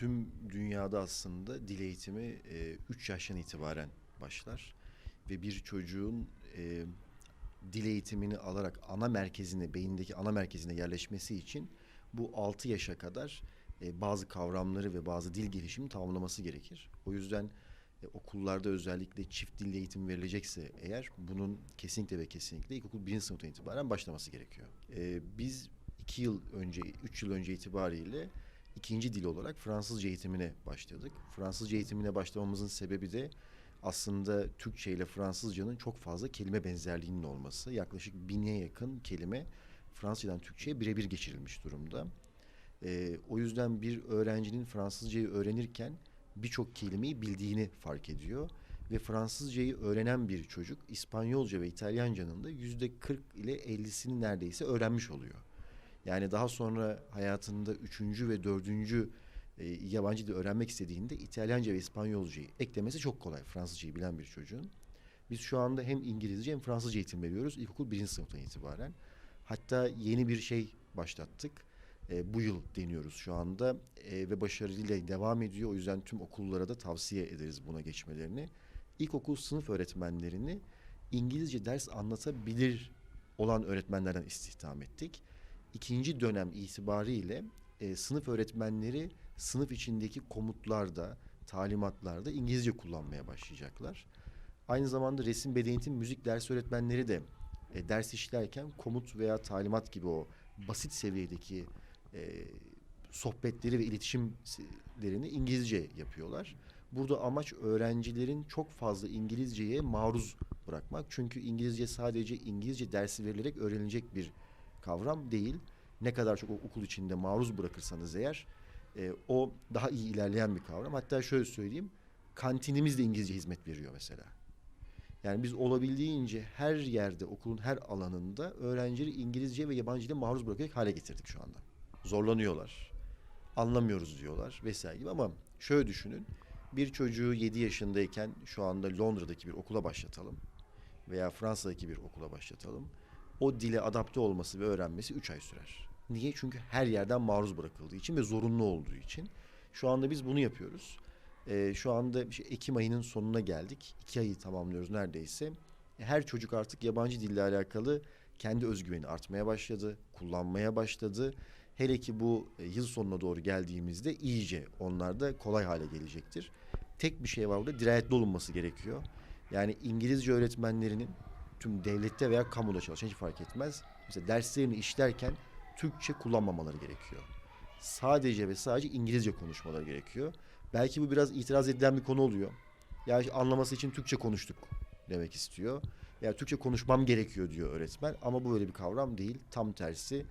tüm dünyada aslında dil eğitimi 3 yaştan itibaren başlar. Ve bir çocuğun e, dil eğitimini alarak ana merkezine, beyindeki ana merkezine yerleşmesi için bu 6 yaşa kadar e, bazı kavramları ve bazı dil gelişimi tamamlaması gerekir. O yüzden e, okullarda özellikle çift dil eğitim verilecekse eğer bunun kesinlikle ve kesinlikle ilkokul birinci sınıftan itibaren başlaması gerekiyor. E, biz iki yıl önce, üç yıl önce itibariyle ikinci dil olarak Fransızca eğitimine başladık. Fransızca eğitimine başlamamızın sebebi de aslında Türkçe ile Fransızcanın çok fazla kelime benzerliğinin olması. Yaklaşık bine yakın kelime Fransızcadan Türkçe'ye birebir geçirilmiş durumda. Ee, o yüzden bir öğrencinin Fransızcayı öğrenirken birçok kelimeyi bildiğini fark ediyor. Ve Fransızcayı öğrenen bir çocuk İspanyolca ve İtalyancanın da yüzde 40 ile 50'sini neredeyse öğrenmiş oluyor. Yani daha sonra hayatında üçüncü ve dördüncü e, yabancı dil öğrenmek istediğinde İtalyanca ve İspanyolcayı eklemesi çok kolay. Fransızcayı bilen bir çocuğun. Biz şu anda hem İngilizce hem Fransızca eğitim veriyoruz ilkokul birinci sınıftan itibaren. Hatta yeni bir şey başlattık. E, bu yıl deniyoruz şu anda e, ve başarıyla devam ediyor. O yüzden tüm okullara da tavsiye ederiz buna geçmelerini. İlkokul sınıf öğretmenlerini İngilizce ders anlatabilir olan öğretmenlerden istihdam ettik. İkinci dönem itibariyle e, sınıf öğretmenleri sınıf içindeki komutlarda, talimatlarda İngilizce kullanmaya başlayacaklar. Aynı zamanda resim, beden müzik ders öğretmenleri de e, ders işlerken komut veya talimat gibi o basit seviyedeki e, sohbetleri ve iletişimlerini İngilizce yapıyorlar. Burada amaç öğrencilerin çok fazla İngilizceye maruz bırakmak. Çünkü İngilizce sadece İngilizce dersi verilerek öğrenilecek bir kavram değil. Ne kadar çok okul içinde maruz bırakırsanız eğer e, o daha iyi ilerleyen bir kavram. Hatta şöyle söyleyeyim, kantinimiz de İngilizce hizmet veriyor mesela. Yani biz olabildiğince her yerde, okulun her alanında öğrencileri İngilizce ve yabancı dile maruz bırakarak hale getirdik şu anda. Zorlanıyorlar, anlamıyoruz diyorlar vesaire gibi ama şöyle düşünün. Bir çocuğu 7 yaşındayken şu anda Londra'daki bir okula başlatalım veya Fransa'daki bir okula başlatalım. O dile adapte olması ve öğrenmesi 3 ay sürer. Niye? Çünkü her yerden maruz bırakıldığı için ve zorunlu olduğu için. Şu anda biz bunu yapıyoruz. Ee, şu anda Ekim ayının sonuna geldik. İki ayı tamamlıyoruz neredeyse. Her çocuk artık yabancı dille alakalı kendi özgüveni artmaya başladı, kullanmaya başladı. Hele ki bu e, yıl sonuna doğru geldiğimizde iyice onlar da kolay hale gelecektir. Tek bir şey var burada dirayetli olunması gerekiyor. Yani İngilizce öğretmenlerinin tüm devlette veya kamuda çalışan hiç fark etmez. Mesela derslerini işlerken Türkçe kullanmamaları gerekiyor. Sadece ve sadece İngilizce konuşmaları gerekiyor. Belki bu biraz itiraz edilen bir konu oluyor. Yani anlaması için Türkçe konuştuk demek istiyor. Yani Türkçe konuşmam gerekiyor diyor öğretmen ama bu öyle bir kavram değil. Tam tersi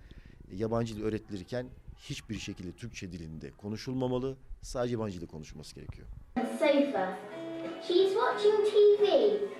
yabancı dil öğretilirken hiçbir şekilde Türkçe dilinde konuşulmamalı. Sadece yabancı dilde konuşulması gerekiyor. sofa. She's watching TV.